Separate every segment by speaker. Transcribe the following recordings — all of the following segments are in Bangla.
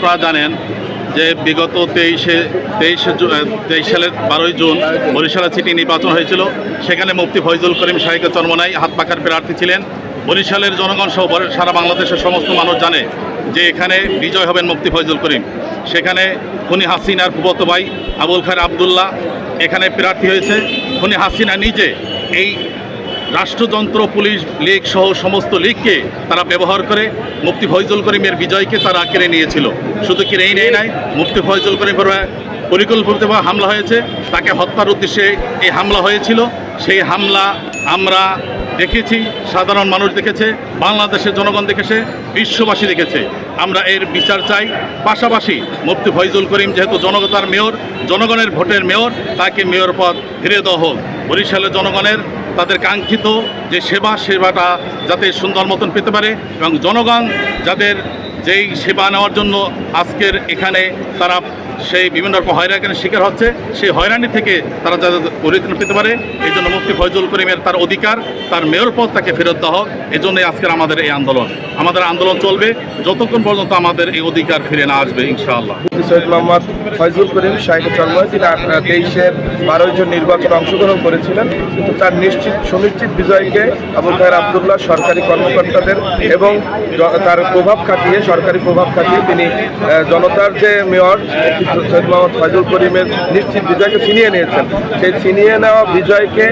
Speaker 1: আপনারা জানেন যে বিগত তেইশে তেইশে তেইশ সালের বারোই জুন বরিশালে সিটি নির্বাচন হয়েছিল। সেখানে মুফতি ফয়জুল করিম শাহীকে চরমনাই হাত পাকার প্রার্থী ছিলেন। বরিশালের জনগণ সহ সারা বাংলাদেশের সমস্ত মানুষ জানে যে এখানে বিজয় হবেন মুফতি ফয়জুল করিম। সেখানে খুনি হাসিনার ফুবত ভাই আবুল খায়ের আবদুল্লাহ এখানে প্রার্থী হয়েছে। খুনি হাসিনা নিজে এই রাষ্ট্রযন্ত্র পুলিশ লীগ সহ সমস্ত লীগকে তারা ব্যবহার করে। মুফতি ফয়জুল করিমের বিজয়কে তারা কেড়ে নিয়েছিল। শুধু কিনেই নেই নাই? মুফতি ফয়জুল করিমের পরিকল্পিতভাবে হামলা হয়েছে। তাকে হত্যার উদ্দেশ্যে এই হামলা হয়েছিল। সেই হামলা আমরা দেখেছি। সাধারণ মানুষ দেখেছে। বাংলাদেশের জনগণ দেখেছে। বিশ্ববাসী দেখেছে। আমরা এর বিচার চাই। পাশাপাশি মুফতি ফয়জুল করিম যেহেতু জনগতার মেয়র, জনগণের ভোটের মেয়র, তাকে মেয়র পদ ফিরে দেওয়া হোক। বরিশালের জনগণের তাদের কাঙ্ক্ষিত যে সেবা, সেবাটা যাতে সুন্দর মতন পেতে পারে এবং জনগণ যাদের যেই সেবা নেওয়ার জন্য আজকের এখানে তারা সেই বিভিন্ন রকম হয়রানির শিকার হচ্ছে। সেই হয়রানি থেকে তারা যাতে পরিত্রাণ পেতে পারে, এই জন্য মুফতি ফয়জুল করিমের তার অধিকার, তার মেয়র পদ তাকে ফেরত দেওয়া হোক। এই জন্যই আজকের আমাদের এই আন্দোলন। আমাদের আন্দোলন চলবে। যতক্ষণ পর্যন্ত আমাদের এই অধিকার ফিরে না আসবে, ইনশাআল্লাহ।
Speaker 2: সৈয়দ মোহাম্মদ ফয়জুল করিম শাহিদ চর্ময় তিনি তেইশের বারোই জন নির্বাচনে অংশগ্রহণ করেছিলেন। কিন্তু তার নিশ্চিত, সুনিশ্চিত বিজয়কে আবুল খায়ের আবদুল্লাহ সরকারি কর্মকর্তাদের এবং তার প্রভাব খাটিয়ে, সরকারি প্রভাব খাটিয়ে তিনি জনতার যে মেয়র, সৈয়দ মোহাম্মদ ফয়জুল করিমের নিশ্চিত বিজয়কে ছিনিয়ে নিয়েছেন। সেই ছিনিয়ে নেওয়া বিজয়কে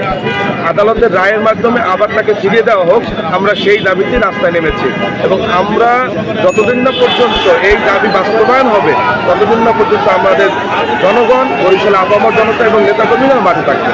Speaker 2: আদালতের রায়ের মাধ্যমে আবার তাকে ফিরিয়ে দেওয়া হোক, আমরা সেই দাবিতে রাস্তায় নেমেছি। এবং আমরা যতদিন না পর্যন্ত এই দাবি বাস্তবায়ন হবে, ততদিন না পর্যন্ত আমাদের জনগণ, বরিশাল আবহাওয়ার জনতা এবং নেতাকর্মীরা মাঠে থাকবে।